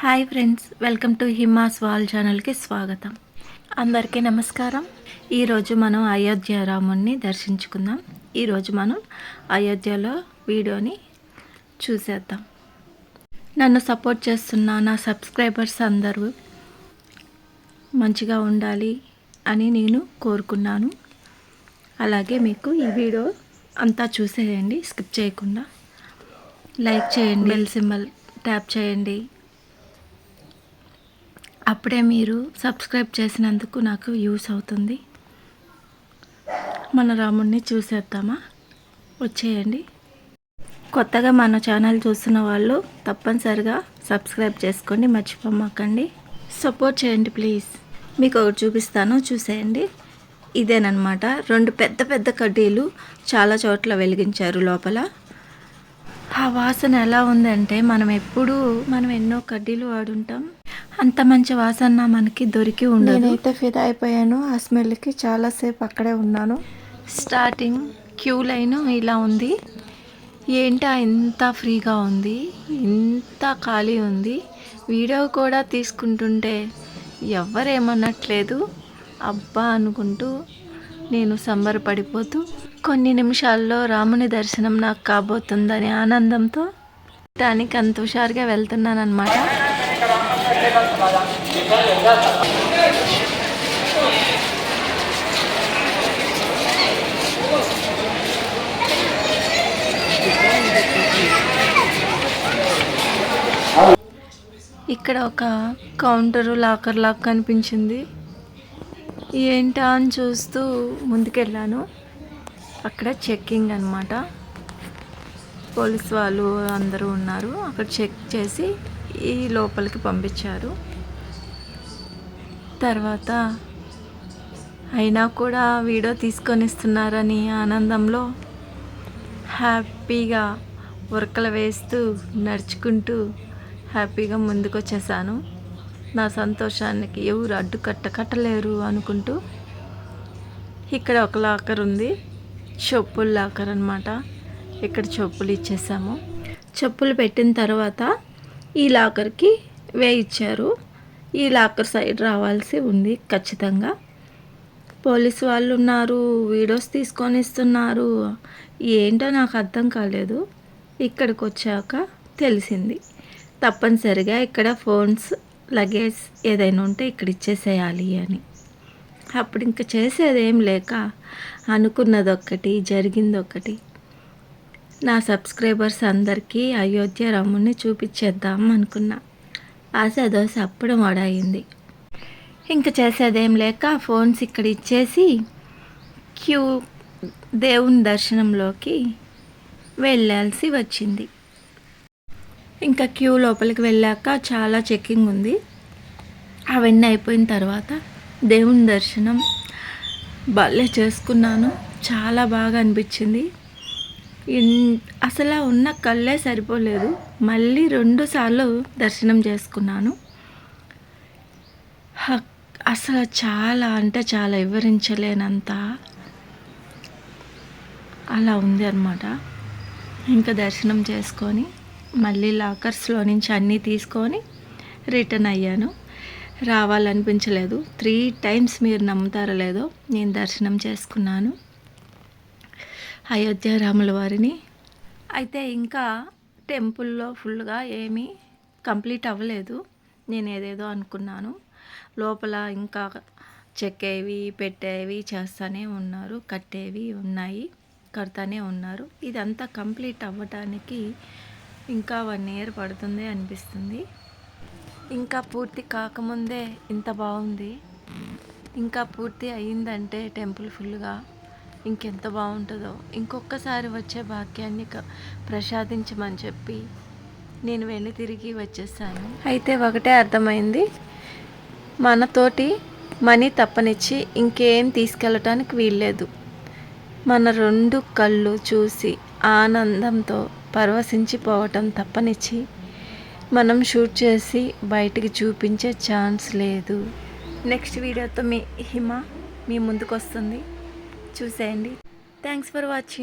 Hi friends welcome to Himas wall ఛానల్కి స్వాగతం. అందరికీ నమస్కారం. ఈరోజు మనం అయోధ్య రాముణ్ణి దర్శించుకుందాం. ఈరోజు మనం అయోధ్యలో వీడియోని చూసేద్దాం. నన్ను సపోర్ట్ చేస్తున్న నా సబ్స్క్రైబర్స్ అందరూ మంచిగా ఉండాలి అని నేను కోరుకున్నాను. అలాగే మీకు ఈ వీడియో అంతా చూసేయండి స్కిప్ చేయకుండా. లైక్ చేయండి బెల్ సింబల్ ట్యాప్ చేయండి. అప్పుడే మీరు సబ్స్క్రైబ్ చేసినందుకు నాకు యూస్ అవుతుంది. మన రాముడిని చూసేద్దామా? వచ్చేయండి. కొత్తగా మన ఛానల్ చూస్తున్న వాళ్ళు తప్పనిసరిగా సబ్స్క్రైబ్ చేసుకోండి మర్చిపోమాకండి. సపోర్ట్ చేయండి ప్లీజ్. మీకు ఒకటి చూపిస్తాను చూసేయండి. ఇదేనమాట రెండు పెద్ద పెద్ద కడ్డీలు చాలా చోట్ల వెలిగించారు లోపల. ఆ వాసన ఎలా ఉందంటే మనం ఎప్పుడు మనం ఎన్నో కడ్డీలు వాడుంటాం. అంత మంచి వాసన మనకి దొరికి ఉండదు. నేనైతే ఫిదా అయిపోయాను. ఆ స్మెల్కి చాలాసేపు అక్కడే ఉన్నాను. స్టార్టింగ్ క్యూ లైన్ ఇలా ఉంది. ఏంటా ఇంత ఫ్రీగా ఉంది? ఇంత ఖాళీ ఉంది. వీడియో కూడా తీసుకుంటుంటే ఎవరేమనట్లేదు. అబ్బా అనుకుంటూ నేను సంబరపడిపోతూ కొన్ని నిమిషాల్లో రాముని దర్శనం నాకు కాబోతుందని ఆనందంతో దానికి అంత హుషారుగా వెళ్తున్నాను అనమాట ఇక్కడ ఒక కౌంటర్ లాకర్ లాక్ కనిపించింది. ఏంటా అని చూస్తూ ముందుకెళ్ళాను. అక్కడ చెక్కింగ్ అనమాట పోలీస్ వాళ్ళు అందరూ ఉన్నారు. అక్కడ చెక్ చేసి ఈ లోపలికి పంపించారు. తర్వాత అయినా కూడా వీడియో తీసుకొని ఇస్తున్నారని ఆనందంలో హ్యాపీగా ఉరకలు వేస్తూ నడుచుకుంటూ హ్యాపీగా ముందుకు వచ్చేసాను నా సంతోషానికి ఎవరు అడ్డు కట్ట కట్టలేరు అనుకుంటూ ఇక్కడ ఒక లాకర్ ఉంది. చెప్పులు లాకర్ అనమాట ఇక్కడ చెప్పులు ఇచ్చేసాము. చెప్పులు పెట్టిన తర్వాత ఈ లాకర్కి వేయించారు ఈ లాకర్ సైడ్ రావాల్సి ఉంది ఖచ్చితంగా. పోలీసు వాళ్ళు ఉన్నారు వీడియోస్ తీసుకొని ఇస్తున్నారు. ఏంటో నాకు అర్థం కాలేదు. ఇక్కడికి వచ్చాక తెలిసింది. తప్పనిసరిగా ఇక్కడ ఫోన్స్ లగేజ్ ఏదైనా ఉంటే ఇక్కడ ఇచ్చేసేయాలి అని. అప్పుడు ఇంకా చేసేది ఏం లేక అనుకున్నది ఒక్కటి జరిగింది ఒకటి నా సబ్స్క్రైబర్స్ అందరికీ అయోధ్య రాముని చూపించేద్దాం అనుకున్నా. ఆశ దోశ అప్పుడు మొడయింది. ఇంకా చేసేదేం లేక ఫోన్స్ ఇక్కడ ఇచ్చేసి క్యూ దేవుని దర్శనంలోకి వెళ్ళాల్సి వచ్చింది. ఇంకా క్యూ లోపలికి వెళ్ళాక చాలా చెక్కింగ్ ఉంది. అవన్నీ అయిపోయిన తర్వాత దేవుని దర్శనం భలే చేసుకున్నాను. చాలా బాగా అనిపించింది. అసలు ఉన్న కళ్ళే సరిపోలేదు. మళ్ళీ రెండుసార్లు దర్శనం చేసుకున్నాను. అసలు చాలా అంటే చాలా వివరించలేనంత అలా ఉంది అనమాట ఇంకా దర్శనం చేసుకొని మళ్ళీ లాకర్స్లో నుంచి అన్నీ తీసుకొని రిటర్న్ అయ్యాను. రావాలనిపించలేదు. త్రీ టైమ్స్ మీరు నమ్ముతారో లేదో నేను దర్శనం చేసుకున్నాను. అయోధ్య రాముల వారిని? అయితే ఇంకా టెంపుల్లో ఫుల్గా ఏమీ కంప్లీట్ అవ్వలేదు. నేను ఏదేదో అనుకున్నాను. లోపల ఇంకా చెక్కేవి పెట్టేవి చేస్తూనే ఉన్నారు. కట్టేవి ఉన్నాయి. కడతానే ఉన్నారు. ఇదంతా కంప్లీట్ అవ్వటానికి ఇంకా వన్ ఇయర్ పడుతుంది అనిపిస్తుంది. ఇంకా పూర్తి కాకముందే ఇంత బాగుంది. ఇంకా పూర్తి అయ్యిందంటే టెంపుల్ ఫుల్గా ఇంకెంత బాగుంటుందో. ఇంకొకసారి వచ్చే భాగ్యాన్ని ప్రసాదించమని చెప్పి నేను వెళ్ళి తిరిగి వచ్చేసాను. అయితే ఒకటే అర్థమైంది. మనతోటి మనీ తప్పనిచ్చి ఇంకేం తీసుకెళ్ళటానికి వీల్లేదు. మన రెండు కళ్ళు చూసి ఆనందంతో పరవశించిపోవటం తప్పనిచ్చి మనం షూట్ చేసి బయటికి చూపించే ఛాన్స్ లేదు. నెక్స్ట్ వీడియోతో మీ హిమ మీ ముందుకు వస్తుంది చూసేయండి. Thanks for watching